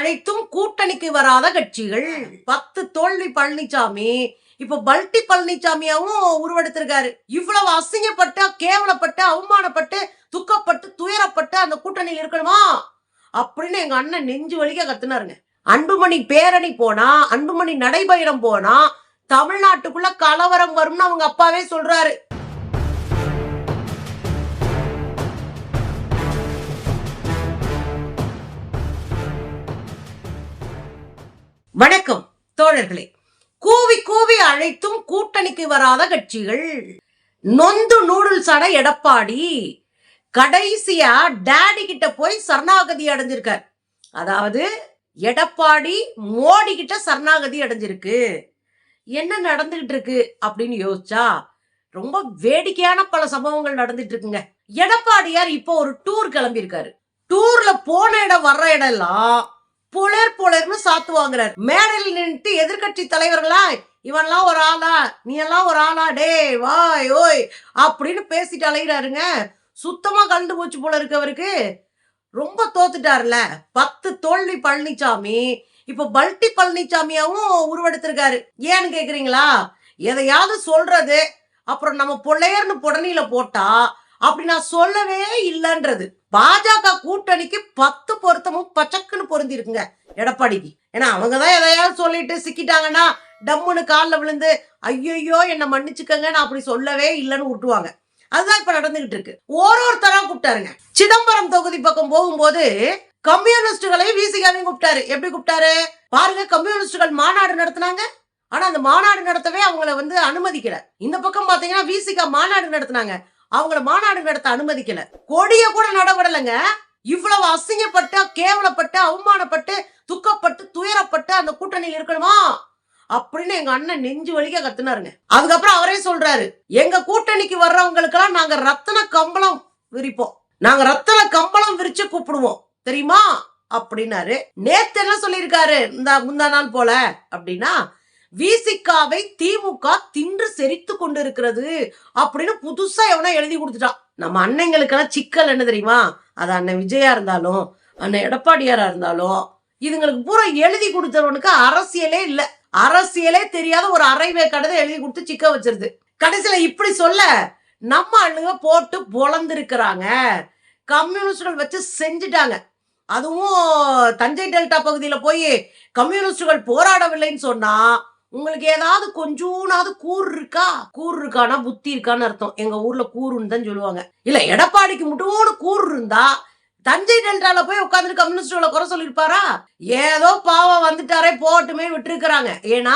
அழைத்தும் கூட்டணிக்கு வராத கட்சிகள். பத்து தோல்வி பழனிசாமி இப்ப பல்டி பழனிசாமியாவும் உருவெடுத்திருக்காரு. இவ்வளவு அசிங்கப்பட்டு கேவலப்பட்டு அவமானப்பட்டு துக்கப்பட்டு துயரப்பட்டு அந்த கூட்டணியில் இருக்கணுமா? அப்படின்னு எங்க அண்ணன் நெஞ்சு வலிக்க கத்துனாருங்க. அன்புமணி பேரணி போனா அன்புமணி நடைபயணம் போனா தமிழ்நாட்டுக்குள்ள கலவரம் வரும்னு அவங்க அப்பாவே சொல்றாரு. வணக்கம் தோழர்களே. கூவி கூவி அழைத்தும் கூட்டணிக்கு வராத கட்சிகள். நொந்து நூடுல்ஸ் ஆன எடப்பாடி கடைசியா டேடி கிட்ட போய் சரணாகதி அடைஞ்சிருக்கார். அதாவது எடப்பாடி மோடி கிட்ட சரணாகதி அடைஞ்சிருக்கு. என்ன நடந்துகிட்டு இருக்கு அப்படின்னு யோசிச்சா ரொம்ப வேடிக்கையான பல சம்பவங்கள் நடந்துட்டு இருக்குங்க. எடப்பாடியார் இப்போ ஒரு டூர் கிளம்பியிருக்காரு. டூர்ல போன இடம் வர்ற இடம் எல்லாம் புலர் புலர்னு சாத்துவாங்கிறார் மேடையில் நின்று எதிர்க்கட்சி தலைவர்களா இவன்லாம் ஒரு ஆளா? நீ எல்லாம் ஒரு ஆளா? டே வாய் ஓய் அப்படின்னு பேசிட்டு அலைகிறாருங்க சுத்தமா கண்டு போச்சு போல இருக்கு அவருக்கு. ரொம்ப தோத்துட்டாருல. பத்து தோல்வி பழனிசாமி இப்ப பல்டி பழனிசாமியாவும் உருவெடுத்திருக்காரு. ஏன்னு கேக்குறீங்களா? எதையாவது சொல்றது. அப்புறம் நம்ம பிள்ளையர்னு புடனில போட்டா அப்படி நான் சொல்லவே இல்லைன்றது. பாஜக கூட்டணிக்கு பத்து பொருத்தமும் பச்சக்குன்னு பொருந்தி இருக்குங்க எடப்பாடிக்கு. ஏன்னா அவங்க தான் எதையாவது சொல்லிட்டு சிக்கிட்டாங்கன்னா டம்முன்னு காலில் விழுந்து ஐயோ என்னை மன்னிச்சுக்கங்க நான் அப்படி சொல்லவே இல்லைன்னு விட்டுவாங்க அதுதான் இப்ப நடந்துகிட்டு இருக்கு. ஒரு ஒருத்தரா கூப்பிட்டாருங்க. சிதம்பரம் தொகுதி பக்கம் போகும்போது கம்யூனிஸ்டுகளையும் விசிகாவையும் கூப்பிட்டாரு. எப்படி கூப்பிட்டாரு? பாருங்க கம்யூனிஸ்டுகள் மாநாடு நடத்தினாங்க. ஆனா அந்த மாநாடு நடத்தவே அவங்கள வந்து அனுமதிக்கல. இந்த பக்கம் பாத்தீங்கன்னா விசிகா மாநாடு நடத்தினாங்க. அவங்கள மாநாடு நடத்த அனுமதிக்கல. கொடிய கூட நடவிடலைங்க. இவ்வளவு அசிங்கப்பட்டு கேவலப்பட்டு அவமானப்பட்டு துக்கப்பட்டு துயரப்பட்டு அந்த கூட்டணியில் இருக்கணுமா? அப்படின்னு எங்க அண்ணன் நெஞ்சு வலிக்க கத்துனாருங்க. அதுக்கப்புறம் அவரே சொல்றாரு எங்க கூட்டணிக்கு வர்றவங்களுக்கெல்லாம் நாங்க ரத்தன கம்பளம் விரிப்போம். நாங்க ரத்தன கம்பளம் விரிச்சு கூப்பிடுவோம். தெரியுமா? அப்படின்னாரு. நேத்து என்ன சொல்லியிருக்காரு? இந்த முந்தா நாள் போல. அப்படின்னா விசிகாவை திமுக தின்று செரித்து கொண்டிருக்கிறது அப்படின்னு புதுசா எவனா எழுதி கொடுத்துட்டான். நம்ம அண்ணங்களுக்கெல்லாம் சிக்கல் என்ன தெரியுமா? அது அண்ணன் விஜயா இருந்தாலும் அண்ணன் எடப்பாடியாரா இருந்தாலும் இதுங்களுக்கு பூரா எழுதி கொடுத்தவனுக்கு அரசியலே இல்ல. அரசியலே தெரியாத ஒரு அரைவே கடதை எழுதி கொடுத்து சிக்க வச்சிருது. கடைசியில இப்படி சொல்ல நம்ம ஆளுங்க போட்டு பொழந்திருக்கிறாங்க. கம்யூனிஸ்டுகள் வச்சு செஞ்சுட்டாங்க. அதுவும் தஞ்சை டெல்டா பகுதியில போய் கம்யூனிஸ்டுகள் போராடவில்லைன்னு சொன்னா உங்களுக்கு ஏதாவது கொஞ்சூனாவது கூர் இருக்கா? கூர் இருக்கானா? புத்தி இருக்கான்னு அர்த்தம். எங்க ஊர்ல கூறுன்னு தான் சொல்லுவாங்க. இல்ல எடப்பாடிக்கு மட்டும் கூர் இருந்தா தஞ்சை டெல்டால போய் உட்காந்துட்டு கம்யூனிஸ்டுகளை குறை சொல்லியிருப்பாரா? ஏதோ பாவம் வந்துட்டாரே போட்டுமே விட்டுருக்கிறாங்க. ஏன்னா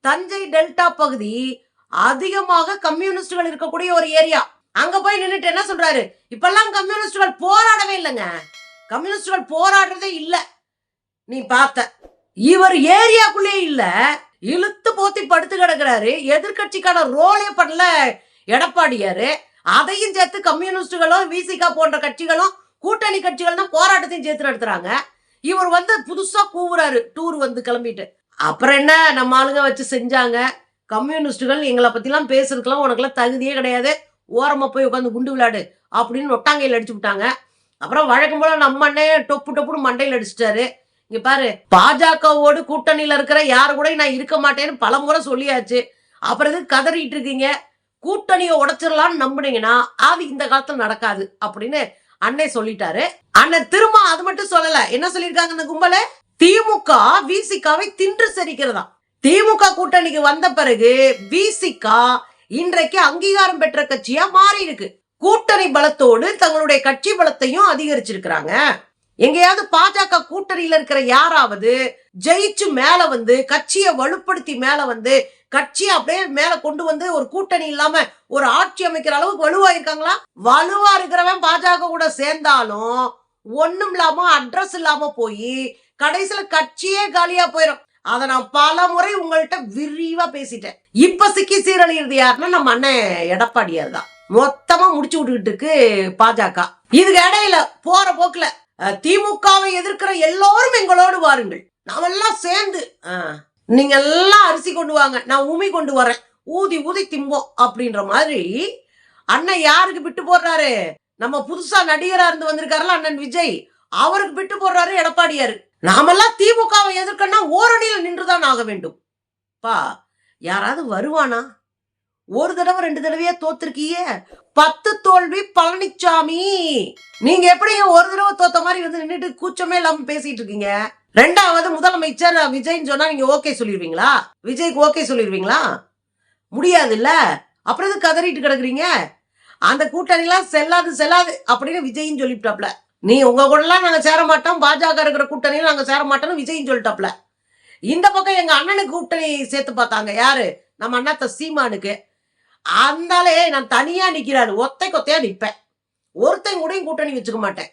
தஞ்சை டெல்டா பகுதி அதிகமாக கம்யூனிஸ்டுகள் இருக்கக்கூடிய ஒரு ஏரியா. அங்க போய் நின்றுட்டு என்ன சொல்றாரு? இப்பெல்லாம் கம்யூனிஸ்டுகள் போராடவே இல்லைங்க. கம்யூனிஸ்டுகள் போராடுறதே இல்லை. நீ பார்த்த. இவர் ஏரியாக்குள்ளே இல்லை. இழுத்து போத்தி படுத்து கிடக்கிறாரு. எதிர்க்கட்சிக்கான ரோலே பண்ணல எடப்பாடியாரு. அதையும் சேர்த்து கம்யூனிஸ்டுகளும் விசிகா போன்ற கட்சிகளும் கூட்டணி கட்சிகள் தான் போராட்டத்தையும் சேர்த்து நடத்துறாங்க. இவர் வந்து புதுசா கூவுறாரு டூர் வந்து கிளம்பிட்டு. அப்புறம் என்ன? நம்ம ஆளுங்க வச்சு செஞ்சாங்க. கம்யூனிஸ்டுகள் எங்களை பத்திலாம் பேசுறதுக்கெல்லாம் உனக்குலாம் தகுதியே கிடையாது. ஓரமா போய் உட்காந்து குண்டு விளையாடு அப்படின்னு ஒட்டாங்கையில் அடிச்சு விட்டாங்க. அப்புறம் வழக்கம் போல நம்ம அண்ணே டொப்பு டொப்புன்னு மண்டையில் அடிச்சிட்டாரு. இங்க பாரு பாஜகவோடு கூட்டணியில இருக்கிற யாரு கூட நான் இருக்க மாட்டேன்னு பலமுறை சொல்லியாச்சு. அப்புறம் எதுக்கு கதறிட்டு இருக்கீங்க? கூட்டணியை உடைச்சிடலாம்னு நம்புனீங்கன்னா அது இந்த காலத்துல நடக்காது அப்படின்னு அண்ணே சொல்லிட்டாரு. அண்ணன் திரும்ப அது மட்டும் சொல்லல. என்ன சொல்லியிருக்காங்க இந்த கும்பல? திமுக விசிகாவை தின்று சரிக்கிறதா? திமுக கூட்டணிக்கு வந்த பிறகு விசிகா இன்றைக்கு அங்கீகாரம் பெற்ற கட்சியா மாறி இருக்கு கூட்டணி பலத்தோடு தங்களுடைய கட்சி பலத்தையும் அதிகரிச்சிருக்கிறாங்க. எங்கேயாவது பாஜக கூட்டணியில இருக்கிற யாராவது ஜெயிச்சு மேல வந்து கட்சியை வலுப்படுத்தி மேல வந்து கட்சியை அப்படியே மேல கொண்டு வந்து ஒரு கூட்டணி இல்லாம ஒரு ஆட்சி அமைக்கிற அளவுக்கு வலுவா இருக்காங்களா? வலுவா இருக்கிறவன் பாஜக கூட சேர்ந்தாலும் ஒண்ணும் இல்லாம அட்ரஸ் இல்லாம போய் கடைசியில கட்சியே காலியா போயிடும் அதை நான் பல முறை உங்கள்கிட்ட விரிவா பேசிட்டேன். இப்ப சிக்கி சீரழிகிறது யாருன்னா நம்ம அண்ணன் எடப்பாடியார் தான். மொத்தமா முடிச்சு விட்டுக்கிட்டு இருக்கு பாஜக. இதுக்கு இடையில போற போக்குல திமுகவை எதிர்க்கிற எல்லோரும் எங்களோடு வாருங்கள். நாமெல்லாம் சேர்ந்து நீங்க எல்லாம் அரிசி கொண்டு வாங்க. நான் உமி கொண்டு வரேன். ஊதி ஊதி திம்போம் அப்படின்ற மாதிரி அண்ணன் யாருக்கு விட்டு போடுறாரு? நம்ம புதுசா நடிகரா இருந்து வந்திருக்காருல அண்ணன் விஜய். அவருக்கு விட்டு போடுறாரு எடப்பாடியாரு. நாமெல்லாம் திமுகவை எதிர்க்கன்னா ஓரணியில் நின்றுதான் ஆக வேண்டும். பா யாராவது வருவானா? ஒரு தடவை ரெண்டு தடவையா தோத்துருக்கியே பத்து தோல்வி பழனிச்சாமி. நீங்க எப்படி ஒரு தடவை தோத்த மாதிரி வந்து நின்றுட்டு கூச்சமே இல்லாம பேசிட்டு இருக்கீங்க? ரெண்டாவது முதலமைச்சர் விஜய்ன்னு சொன்னா நீங்க ஓகே சொல்லிடுவீங்களா? விஜய்க்கு ஓகே சொல்லிடுவீங்களா? முடியாது இல்ல அப்புறம் எது கதறிட்டு கிடக்குறீங்க? அந்த கூட்டணிலாம் செல்லாது செல்லாது அப்படின்னு விஜய்ன்னு சொல்லிவிட்டாப்ல நீ உங்க கூடலாம் நாங்க சேர மாட்டோம். பாஜக இருக்கிற கூட்டணியில நாங்க சேர மாட்டோம்னு விஜய்ன்னு சொல்லிட்டாப்ல. இந்த பக்கம் எங்க அண்ணனுக்கு கூட்டணி சேர்த்து பார்த்தாங்க. யாரு? நம்ம அண்ணாத்த சீமானுக்கு. அந்தாலே நான் தனியா நிக்கிறாரு. ஒத்தை கொத்தையா நிப்பேன் ஒருத்தன் கூடயும் கூட்டணி வச்சுக்க மாட்டேன்.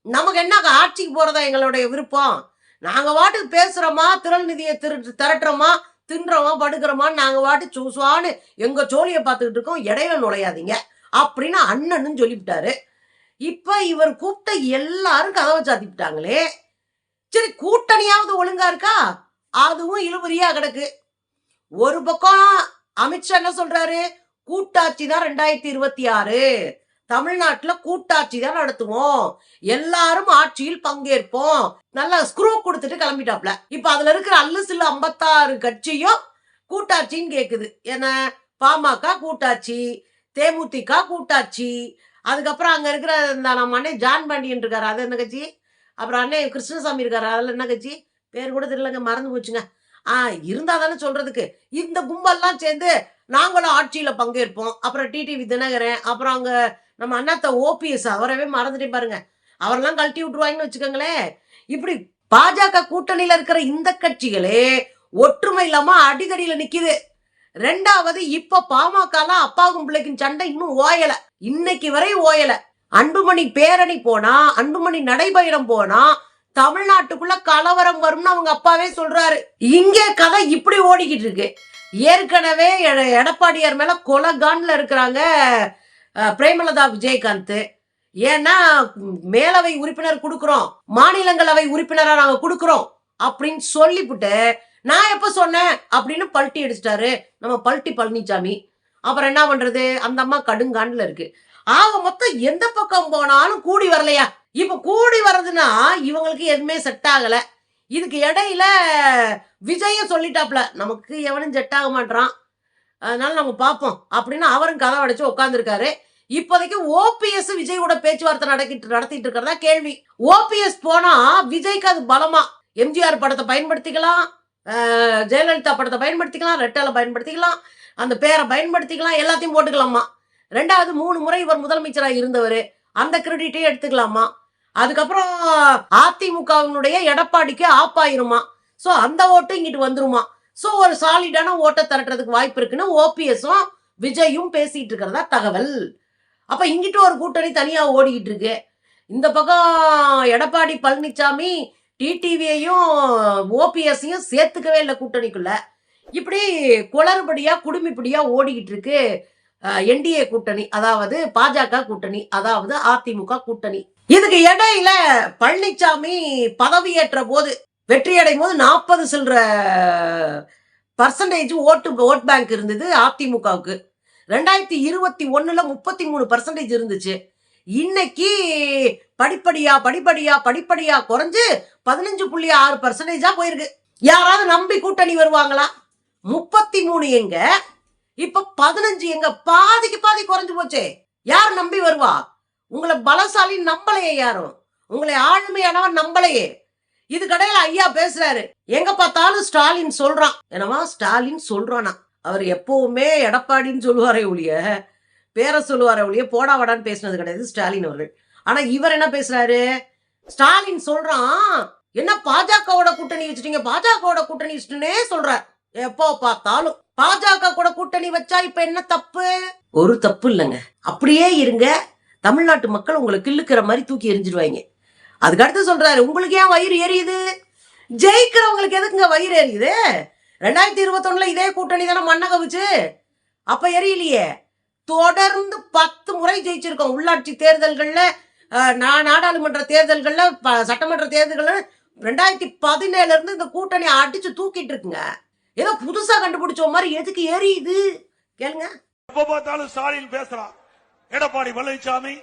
நமக்கு என்ன ஆட்சிக்கு போறதா எங்களுடைய விருப்பம்? நாங்க வாட்டுக்கு பேசுறோமா? திரள் நிதியை திரு திரட்டுறோமா? தின்றோமா? படுக்கிறோமான்னு நாங்க வாட்டு சூசுவான்னு எங்க சோழியை பார்த்துக்கிட்டு இருக்கோம். இடையில நுழையாதீங்க. அப்படின்னு அண்ணன்னு சொல்லிவிட்டாரு. இப்ப இவர் கூப்பிட்ட எல்லாரும் கதவை சாத்திவிட்டாங்களே. சரி கூட்டணியாவது ஒழுங்கா இருக்கா? அதுவும் இழுபறியா கிடக்கு. ஒரு பக்கம் அமித்ஷா என்ன சொல்றாரு? கூட்டாட்சி தான் ரெண்டாயிரத்தி இருபத்தி ஆறு. தமிழ்நாட்டுல கூட்டாட்சி தான் நடத்துவோம். எல்லாரும் ஆட்சியில் பங்கேற்போம். நல்லா ஸ்க்ரூ கொடுத்துட்டு கிளம்பிட்டாப்ல. இப்ப அதுல இருக்கிற அல்லு சில்லு ஐம்பத்தாறு கட்சியும் கூட்டாட்சின்னு கேக்குது. என்ன? பாமக கூட்டாட்சி தேமுதிக கூட்டாட்சி. அதுக்கப்புறம் அங்க இருக்கிற இந்த நம்ம அண்ணே ஜான் பாண்டியன் இருக்காரு. அது என்ன கட்சி? அப்புறம் அண்ணே கிருஷ்ணசாமி இருக்காரு. அதுல என்ன கட்சி? பேர் கூட தெரியலங்க மறந்து போச்சுங்க. ஆ இருந்தா தானே சொல்றதுக்கு. இந்த கும்பல்லாம் சேர்ந்து நாங்களும் ஆட்சியில பங்கேற்போம். அப்புறம் டிடிவி தினகரன் அப்புறம் அங்க நம்ம அண்ணாத்த ஓபிஎஸ் அவரவே மறந்துட்டே பாருங்க. அவரெல்லாம் கழட்டி விட்டுருவாங்கன்னு வச்சுக்கோங்களேன். இப்படி பாஜக கூட்டணியில இருக்கிற இந்த கட்சிகளே ஒற்றுமை இல்லாம அடிதடியில நிக்குது. ரெண்டாவது இப்ப பாமகலாம் அப்பாவுக்கும் பிள்ளைக்கும் சண்டை இன்னும் ஓயல. இன்னைக்கு வரை ஓயல. அன்புமணி பேரணி போனா அன்புமணி நடைபயணம் போனா தமிழ்நாட்டுக்குள்ள கலவரம் வரும்னு அவங்க அப்பாவே சொல்றாரு. இங்கே கதை இப்படி ஓடிக்கிட்டு இருக்கு. ஏற்கனவே எட- எடப்பாடியார் மேல கொலகான்ல இருக்கிறாங்க பிரேமலதா விஜயகாந்த். ஏன்னா மேலவை உறுப்பினர் கொடுக்குறோம் மாநிலங்களவை உறுப்பினரா நாங்க கொடுக்குறோம் அப்படின்னு சொல்லிவிட்டு நான் எப்ப சொன்னேன் அப்படின்னு பல்ட்டி அடிச்சிட்டாரு நம்ம பல்ட்டி பழனிசாமி அப்புறம் என்ன பண்றது? அந்த அம்மா கடுங்கான்ல இருக்கு. ஆக மொத்தம் எந்த பக்கம் போனாலும் கூடி வரலையா? இப்ப கூடி வர்றதுன்னா இவங்களுக்கு எதுவுமே செட் ஆகலை. இதுக்கு இடையில விஜயும் சொல்லிட்டாப்ல நமக்கு எவனும் ஜெட் ஆக மாட்டான் அதனால நம்ம பார்ப்போம் அப்படின்னு அவரும் கதை அடைச்சு உட்காந்துருக்காரு இப்போதைக்கு ஓபிஎஸ் விஜய் கூட பேச்சுவார்த்தை நடக்கிட்டு நடத்திட்டு இருக்கிறதா கேள்வி. ஓபிஎஸ் போனா விஜய்க்கு அது பலமா? எம்ஜிஆர் படத்தை பயன்படுத்திக்கலாம் ஜெயலலிதா படத்தை பயன்படுத்திக்கலாம் ரெட்டால பயன்படுத்திக்கலாம் அந்த பேரை பயன்படுத்திக்கலாம் எல்லாத்தையும் போட்டுக்கலாமா? ரெண்டாவது மூணு முறை இவர் முதலமைச்சராக இருந்தவர். அந்த கிரெடிட்டையும் எடுத்துக்கலாமா? அதுக்கப்புறம் அதிமுகவினுடைய எடப்பாடிக்கு ஆப்பாயிருமா? ஸோ அந்த ஓட்டு இங்கிட்டு வந்துருமா? ஸோ ஒரு சாலிடான ஓட்டை திரட்டுறதுக்கு வாய்ப்பு இருக்குன்னு ஓபிஎஸும் விஜயும் பேசிட்டு இருக்கிறதா தகவல். அப்ப இங்கிட்டு ஒரு கூட்டணி தனியா ஓடிக்கிட்டு இருக்கு இந்த பக்கம் எடப்பாடி பழனிசாமி டிடிவியையும் ஓபிஎஸ்ஸையும் சேர்த்துக்கவே இல்லை கூட்டணிக்குள்ள. இப்படி குளறுபடியா குடுமிப்படியா ஓடிக்கிட்டு இருக்கு என்டிஏ கூட்டணி. அதாவது பாஜக கூட்டணி. அதாவது அதிமுக கூட்டணி. இதுக்கு இடையில பழனிசாமி பதவியேற்ற போது வெற்றி அடையும் போது நாற்பது சில்லற பர்சன்டேஜ் ஓட்டு ஓட் பேங்க் இருந்தது அதிமுகவுக்கு. ரெண்டாயிரத்தி இருபத்தி ஒண்ணுல முப்பத்தி மூணு பர்சன்டேஜ் இருந்துச்சு. இன்னைக்கு படிப்படியா படிப்படியா படிப்படியா குறைஞ்சு பதினஞ்சு புள்ளி ஆறு பர்சன்டேஜா போயிருக்கு. யாராவது நம்பி கூட்டணி வருவாங்களா? முப்பத்தி மூணு எங்க? இப்ப பதினஞ்சு எங்க? பாதிக்கு பாதி குறைஞ்சு போச்சே. யார் நம்பி வருவா? உங்களை பலசாலி நம்பலையே யாரும் உங்களை ஆளுமையானவன் நம்பலையே இது கடையில ஐயா பேசுறாரு. எங்க பார்த்தாலும் ஸ்டாலின் சொல்றான். என்னவா? ஸ்டாலின் சொல்றானா? அவர் எப்பவுமே எடப்பாடின்னு சொல்லுவாரே ஒழிய பேரை சொல்லுவாரே ஒழிய போடா வாடான்னு பேசினது கிடையாது ஸ்டாலின் அவர்கள். ஆனா இவர் என்ன பேசுறாரு? ஸ்டாலின் சொல்றான். என்ன பாஜகவோட கூட்டணி வச்சுட்டீங்க? பாஜகவோட கூட்டணி வச்சுட்டுனே சொல்றார். எப்போ பார்த்தாலும். பாஜக கூட கூட்டணி வச்சா இப்ப என்ன தப்பு? ஒரு தப்பு இல்லைங்க. அப்படியே இருங்க. தமிழ்நாட்டு மக்கள் உங்களை கிள்ளுக்கிற மாதிரி தூக்கி எரிஞ்சிருவாங்க அதுக்கு அடுத்து சொல்றாரு உங்களுக்கு ஏன் வயிறு எரியுது? ஜெயிக்கிறவங்களுக்கு எதுக்குங்க வயிறு எரியுது? ரெண்டாயிரத்தி இருபத்தொன்னுல இதே கூட்டணி தானே மண்ணை கவிச்சு. அப்ப எரியலையே. தொடர்ந்து பத்து முறை ஜெயிச்சிருக்கோம். உள்ளாட்சி தேர்தல்கள்ல நா- நாடாளுமன்ற தேர்தல்கள்ல சட்டமன்ற தேர்தல்கள்ல ரெண்டாயிரத்தி பதினேழுல இருந்து இந்த கூட்டணி அடிச்சு தூக்கிட்டு இருக்குங்க. ஏதோ புதுசா கண்டுபிடிச்ச மாதிரி எதுக்கு எரியுது? கேளுங்க. எப்ப பார்த்தாலும் ஸ்டாலின் பேசுறான். எடப்பாடி பழனிசாமி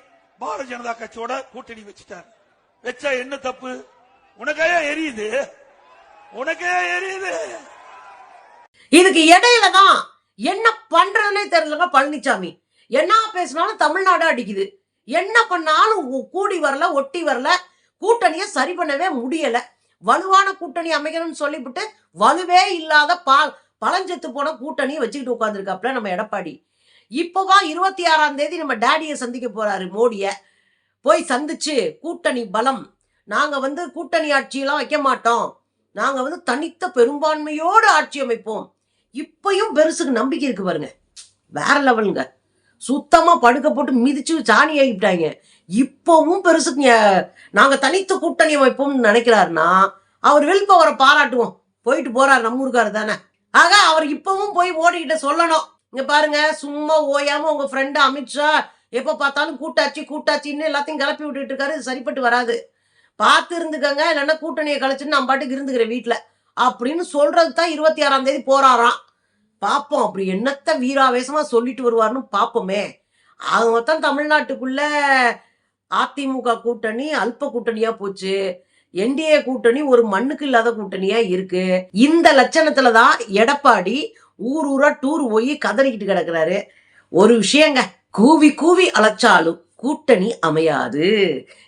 பாரதிய ஜனதா கட்சியோட கூட்டணி வச்சுட்டார். வச்சா என்ன தப்பு? உனக்கே எரியுது. உனக்கே எரியுது. இதுக்கு இடையில தான் என்ன பண்றதுன்னே தெரியலங்க பழனிசாமி. என்ன பேசினாலும் தமிழ்நாடு அடிக்குது. என்ன பண்ணாலும் கூடி வரல ஒட்டி வரல கூட்டணியை சரி பண்ணவே முடியல. வலுவான கூட்டணி அமைக்கணும்னு சொல்லிவிட்டு வலுவே இல்லாத பா பழஞ்செத்து போன கூட்டணியை வச்சுக்கிட்டு உட்காந்துருக்காப்ல நம்ம எடப்பாடி. இப்போவா இருபத்தி ஆறாம் தேதி நம்ம டேடியை சந்திக்க போறாரு மோடிய. போய் சந்திச்சு கூட்டணி பலம். நாங்க வந்து கூட்டணி ஆட்சியெல்லாம் வைக்க மாட்டோம். நாங்க வந்து தனித்த பெரும்பான்மையோடு ஆட்சி அமைப்போம். இப்பையும் பெருசுக்கு நம்பிக்கை இருக்கு பாருங்க. வேற லெவலுங்க. சுத்தமா படுக்க போட்டு மிதிச்சு சாணி ஆகிட்டாங்க. இப்பவும் பெருசுக்கு நாங்கள் நாங்க தனித்த கூட்டணி அமைப்போம்னு நினைக்கிறாருன்னா அவர் வில் பவரை பாராட்டுவோம். போயிட்டு போறாரு நம்ம ஊருக்காரு தானே. ஆக அவர் இப்பவும் போய் ஓடிக்கிட்ட சொல்லணும். இங்க பாருங்க சும்மா ஓயாம உங்க ஃப்ரெண்டு அமித்ஷா எப்ப பார்த்தாலும் கூட்டாட்சி கூட்டாச்சின்னு எல்லாத்தையும் கிளப்பி விட்டுட்டு இருக்காரு. சரிப்பட்டு வராது. பார்த்து இருந்துக்கங்க இல்லைன்னா கூட்டணியை கழிச்சுன்னு நான் பாட்டுக்கு இருந்துக்கிறேன் வீட்டுல அப்படின்னு சொல்றது தான் இருபத்தி ஆறாம் தேதி போறாராம் பார்ப்போம் அப்படி என்னத்த வீராவேசமா சொல்லிட்டு வருவார்னு பார்ப்போமே. அவங்க மொத்தம் தமிழ்நாட்டுக்குள்ள அதிமுக கூட்டணி அல்ப கூட்டணியா போச்சு. என்டிஏ கூட்டணி ஒரு மண்ணுக்கு இல்லாத கூட்டணியா இருக்கு. இந்த லட்சணத்துல தான் எடப்பாடி ஊர் ஊரா டூர் போய் கதறிக்கிட்டு கிடக்குறாரு. ஒரு விஷயங்க கூவி கூவி அழைச்சாலும் கூட்டணி அமையாது.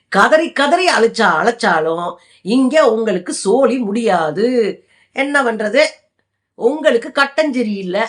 கதறி கதறி அழைச்சா அழைச்சாலும் இங்க உங்களுக்கு சோழி முடியாது. என்ன பண்றது? உங்களுக்கு கட்டஞ்செரி இல்லை.